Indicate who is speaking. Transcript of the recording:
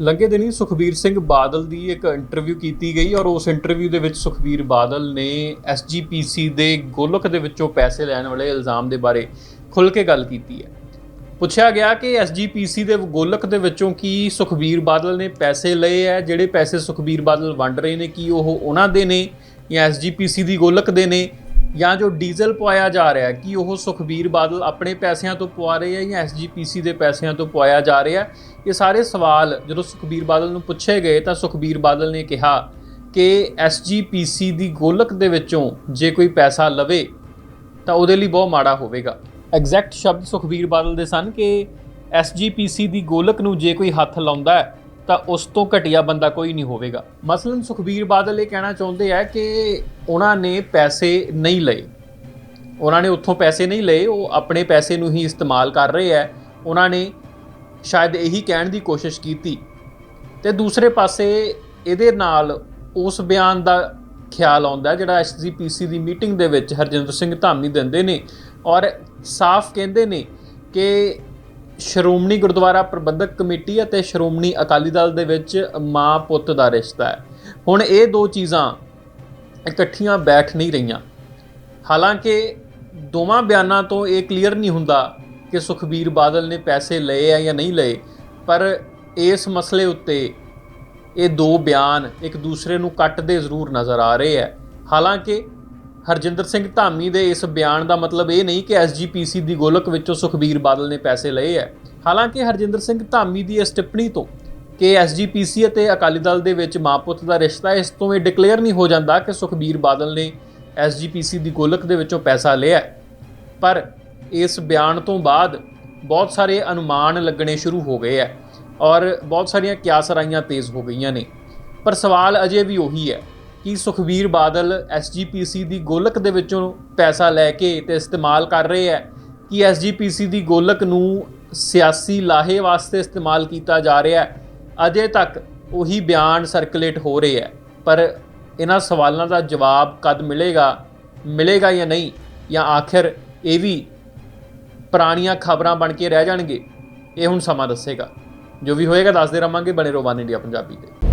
Speaker 1: ਲੰਘੇ ਦਿਨੀ ਸੁਖਬੀਰ ਸਿੰਘ ਬਾਦਲ ਦੀ ਇੱਕ ਇੰਟਰਵਿਊ ਕੀਤੀ ਗਈ ਔਰ ਉਸ ਇੰਟਰਵਿਊ ਦੇ ਵਿੱਚ ਸੁਖਬੀਰ ਬਾਦਲ ਨੇ ਐਸਜੀਪੀਸੀ ਦੇ ਗੋਲਕ ਦੇ ਵਿੱਚੋਂ ਪੈਸੇ ਲੈਣ ਵਾਲੇ ਇਲਜ਼ਾਮ ਦੇ ਬਾਰੇ ਖੁੱਲ੍ਹ ਕੇ ਗੱਲ ਕੀਤੀ ਹੈ। ਪੁੱਛਿਆ ਗਿਆ ਕਿ ਐਸਜੀਪੀਸੀ ਦੇ ਗੋਲਕ ਦੇ ਵਿੱਚੋਂ ਕੀ ਸੁਖਬੀਰ ਬਾਦਲ ਨੇ ਪੈਸੇ ਲਏ ਹੈ? ਜਿਹੜੇ ਪੈਸੇ ਸੁਖਬੀਰ ਬਾਦਲ ਵੰਡ ਰਹੇ ਨੇ, ਕੀ ਉਹ ਉਹਨਾਂ ਦੇ ਨੇ ਜਾਂ ਐਸਜੀਪੀਸੀ ਦੀ ਗੋਲਕ ਦੇ ਨੇ? ਜਾਂ ਜੋ ਡੀਜ਼ਲ ਪਵਾਇਆ ਜਾ ਰਿਹਾ ਕਿ ਉਹ ਸੁਖਬੀਰ ਬਾਦਲ ਆਪਣੇ ਪੈਸਿਆਂ ਤੋਂ ਪਵਾ ਰਹੇ ਹੈ ਜਾਂ ਐਸਜੀਪੀਸੀ ਦੇ ਪੈਸਿਆਂ ਤੋਂ ਪਵਾਇਆ ਜਾ ਰਿਹਾ ਇਹ ਸਾਰੇ ਸਵਾਲ ਜਦੋਂ ਸੁਖਬੀਰ ਬਾਦਲ ਨੂੰ ਪੁੱਛੇ ਗਏ ਤਾਂ ਸੁਖਬੀਰ ਬਾਦਲ ਨੇ ਕਿਹਾ ਕਿ ਐਸਜੀਪੀਸੀ ਦੀ ਗੋਲਕ ਦੇ ਵਿੱਚੋਂ ਜੇ ਕੋਈ ਪੈਸਾ ਲਵੇ ਤਾਂ ਉਹਦੇ ਲਈ ਬਹੁਤ ਮਾੜਾ ਹੋਵੇਗਾ। ਐਗਜ਼ੈਕਟ ਸ਼ਬਦ ਸੁਖਬੀਰ ਬਾਦਲ ਦੇ ਸਨ ਕਿ ਐਸਜੀਪੀਸੀ ਦੀ ਗੋਲਕ ਨੂੰ ਜੇ ਕੋਈ ਹੱਥ ਲਾਉਂਦਾ ਹੈ ਤਾਂ ਉਸ ਤੋਂ ਘਟੀਆ ਬੰਦਾ ਕੋਈ ਨਹੀਂ ਹੋਵੇਗਾ। ਮਸਲਨ ਸੁਖਬੀਰ ਬਾਦਲ ਇਹ ਕਹਿਣਾ ਚਾਹੁੰਦੇ ਆ ਕਿ ਉਹਨਾਂ ਨੇ ਪੈਸੇ ਨਹੀਂ ਲਏ। ਉਹਨਾਂ ਨੇ ਉੱਥੋਂ ਪੈਸੇ ਨਹੀਂ ਲਏ, ਉਹ ਆਪਣੇ ਪੈਸੇ ਨੂੰ ਹੀ ਇਸਤੇਮਾਲ ਕਰ ਰਹੇ ਆ। ਉਹਨਾਂ ਨੇ ਸ਼ਾਇਦ ਇਹੀ ਕਹਿਣ ਦੀ ਕੋਸ਼ਿਸ਼ ਕੀਤੀ। ਤੇ ਦੂਸਰੇ ਪਾਸੇ ਇਹਦੇ ਨਾਲ ਉਸ ਬਿਆਨ ਦਾ ਖਿਆਲ ਆਉਂਦਾ ਹੈ ਜਿਹੜਾ ਐਸਜੀਪੀਸੀ ਦੀ ਮੀਟਿੰਗ ਦੇ ਵਿੱਚ ਹਰਜਿੰਦਰ ਸਿੰਘ ਧਾਮੀ ਦਿੰਦੇ ਨੇ ਔਰ ਸਾਫ਼ ਕਹਿੰਦੇ ਨੇ ਕਿ ਸ਼੍ਰੋਮਣੀ ਗੁਰਦੁਆਰਾ ਪ੍ਰਬੰਧਕ ਕਮੇਟੀ ਅਤੇ ਸ਼੍ਰੋਮਣੀ ਅਕਾਲੀ ਦਲ ਦੇ ਵਿੱਚ ਮਾਂ ਪੁੱਤ ਦਾ ਰਿਸ਼ਤਾ ਹੈ। ਹੁਣ ਇਹ ਦੋ ਚੀਜ਼ਾਂ ਇਕੱਠੀਆਂ ਬੈਠ ਨਹੀਂ ਰਹੀਆਂ। ਹਾਲਾਂਕਿ ਦੋਵਾਂ ਬਿਆਨਾਂ ਤੋਂ ਇਹ ਕਲੀਅਰ ਨਹੀਂ ਹੁੰਦਾ ਕਿ ਸੁਖਬੀਰ ਬਾਦਲ ਨੇ ਪੈਸੇ ਲਏ ਆ ਜਾਂ ਨਹੀਂ ਲਏ, ਪਰ ਇਸ ਮਸਲੇ ਉੱਤੇ ਇਹ ਦੋ ਬਿਆਨ ਇੱਕ ਦੂਸਰੇ ਨੂੰ ਕੱਟਦੇ ਜ਼ਰੂਰ ਨਜ਼ਰ ਆ ਰਹੇ ਹੈ ਹਾਲਾਂਕਿ ਹਰਜਿੰਦਰ ਸਿੰਘ ਧਾਮੀ ਦੇ ਇਸ ਬਿਆਨ ਦਾ ਮਤਲਬ ਇਹ ਨਹੀਂ ਕਿ ਐਸਜੀਪੀਸੀ ਦੀ ਗੋਲਕ ਵਿੱਚੋਂ ਸੁਖਬੀਰ ਬਾਦਲ ਨੇ ਪੈਸੇ ਲਏ ਹੈ। ਹਾਲਾਂਕਿ ਹਰਜਿੰਦਰ ਸਿੰਘ ਧਾਮੀ ਦੀ ਇਸ ਟਿੱਪਣੀ ਤੋਂ ਕਿ ਐਸਜੀਪੀਸੀ ਅਤੇ ਅਕਾਲੀ ਦਲ ਦੇ ਵਿੱਚ ਮਾਂ ਪੁੱਤ ਦਾ ਰਿਸ਼ਤਾ ਇਸ ਤੋਂ ਇਹ ਡਿਕਲੇਅਰ ਨਹੀਂ ਹੋ ਜਾਂਦਾ ਕਿ ਸੁਖਬੀਰ ਬਾਦਲ ਨੇ ਐਸਜੀਪੀਸੀ ਦੀ ਗੋਲਕ ਦੇ ਵਿੱਚੋਂ ਪੈਸਾ ਲਿਆ ਪਰ ਇਸ ਬਿਆਨ ਤੋਂ ਬਾਅਦ ਬਹੁਤ ਸਾਰੇ ਅਨੁਮਾਨ ਲੱਗਣੇ ਸ਼ੁਰੂ ਹੋ ਗਏ ਹੈ ਔਰ ਬਹੁਤ ਸਾਰੀਆਂ ਕਿਆਸਰਾਈਆਂ ਤੇਜ਼ ਹੋ ਗਈਆਂ ਨੇ। ਪਰ ਸਵਾਲ ਅਜੇ ਵੀ ਉਹੀ ਹੈ ਕਿ ਸੁਖਬੀਰ ਬਾਦਲ ਐਸਜੀਪੀਸੀ ਦੀ ਗੋਲਕ ਦੇ ਵਿੱਚੋਂ ਪੈਸਾ ਲੈ ਕੇ ਤੇ ਇਸਤੇਮਾਲ ਕਰ ਰਹੇ ਹੈ ਕਿ ਐਸਜੀਪੀਸੀ ਦੀ ਗੋਲਕ ਨੂੰ ਸਿਆਸੀ ਲਾਹੇ ਵਾਸਤੇ ਇਸਤੇਮਾਲ ਕੀਤਾ ਜਾ ਰਿਹਾ ਹੈ। ਅਜੇ ਤੱਕ ਉਹੀ ਬਿਆਨ ਸਰਕੂਲੇਟ ਹੋ ਰਹੇ ਹੈ। ਪਰ ਇਹਨਾਂ ਸਵਾਲਾਂ ਦਾ ਜਵਾਬ ਕਦ ਮਿਲੇਗਾ ਮਿਲੇਗਾ ਜਾਂ ਨਹੀਂ, ਜਾਂ ਆਖਿਰ ਇਹ ਵੀ ਪੁਰਾਣੀਆਂ ਖਬਰਾਂ ਬਣ ਕੇ ਰਹਿ ਜਾਣਗੇ, ਇਹ ਹੁਣ ਸਮਾਂ ਦੱਸੇਗਾ। ਜੋ ਵੀ ਹੋਏਗਾ, ਦੱਸਦੇ ਰਵਾਂਗੇ ਬਣੇ ਰਹੋ ਵਨ ਇੰਡੀਆ ਪੰਜਾਬੀ ਤੇ।